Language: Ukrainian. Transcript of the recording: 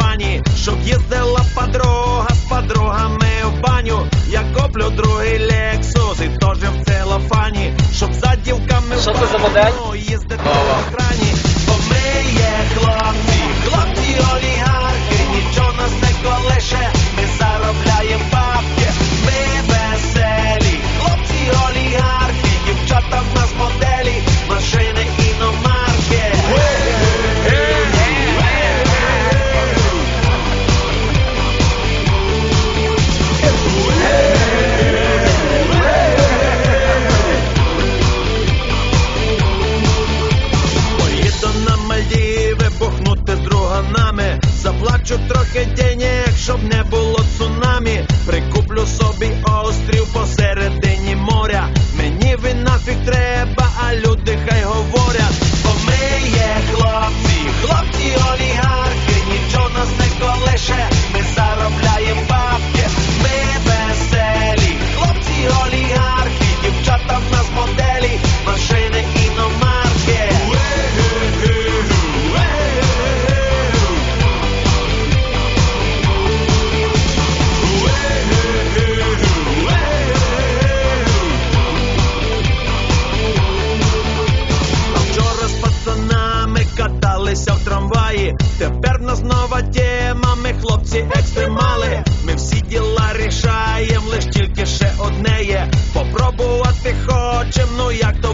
пані, щоб їздила подруга з подругами в баню. Я коплю другий лексус і теж в целофані, щоб за дівками в баню їздила. Трохи денег, щоб не було цунамі. Прикуплю собі острів посередині хлопці екстремали. Ми всі діла рішаєм, лиш тільки ще одне є. Попробувати хочем, ну як то